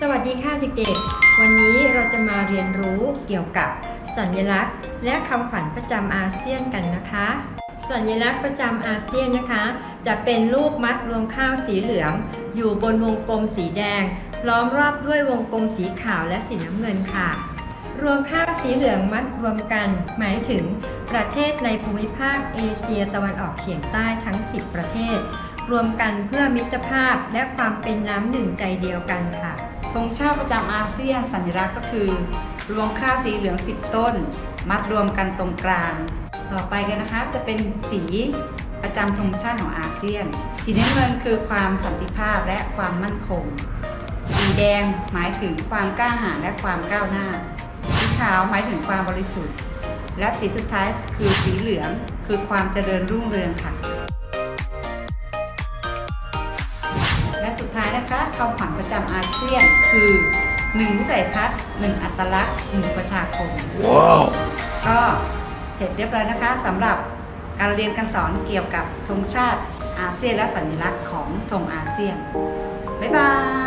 สวัสดีค่ะเด็กๆ วันนี้เราจะมาเรียนรู้เกี่ยวกับสัญลักษณ์ และคำขวัญประจำอาเซียนกันนะคะ สัญลักษณ์ประจำอาเซียนนะคะ จะเป็นรูปมัดรวงข้าวสีเหลือง อยู่บนวงกลมสีแดง ล้อมรอบด้วยวงกลมสีขาวและสีน้ำเงินค่ะ รวงข้าวสีเหลืองมัดรวมกัน หมายถึงประเทศในภูมิภาคเอเชียตะวันออกเฉียงใต้ทั้ง 10 ประเทศ รวมกันเพื่อมิตรภาพและความเป็นน้ำหนึ่งใจเดียวกันค่ะ ธงชาติประจำอาเซียนสัญลักษณ์ก็คือ รวงข้าสีเหลือง 10 ต้น มัดรวมกันตรงกลาง ต่อไปกันนะคะจะเป็นสีประจำธงชาติของอาเซียน สีน้ำเงินคือความสันติภาพและความมั่นคง สีแดงหมายถึงความกล้าหาญและความก้าวหน้า สีขาวหมายถึงความบริสุทธิ์ และสีสุดท้ายคือสีเหลืองคือความเจริญรุ่งเรืองค่ะ ท้ายนะคะคำขวัญประจำอาเซียนคือ1วิสัยทัศน์1อัตลักษณ์1ประชาคม Wow. ก็เสร็จเรียบร้อยนะคะสำหรับการเรียนการสอนเกี่ยวกับธงชาติอาเซียนและสัญลักษณ์ของธงอาเซียน บ๊ายบายสวัสดีค่ะ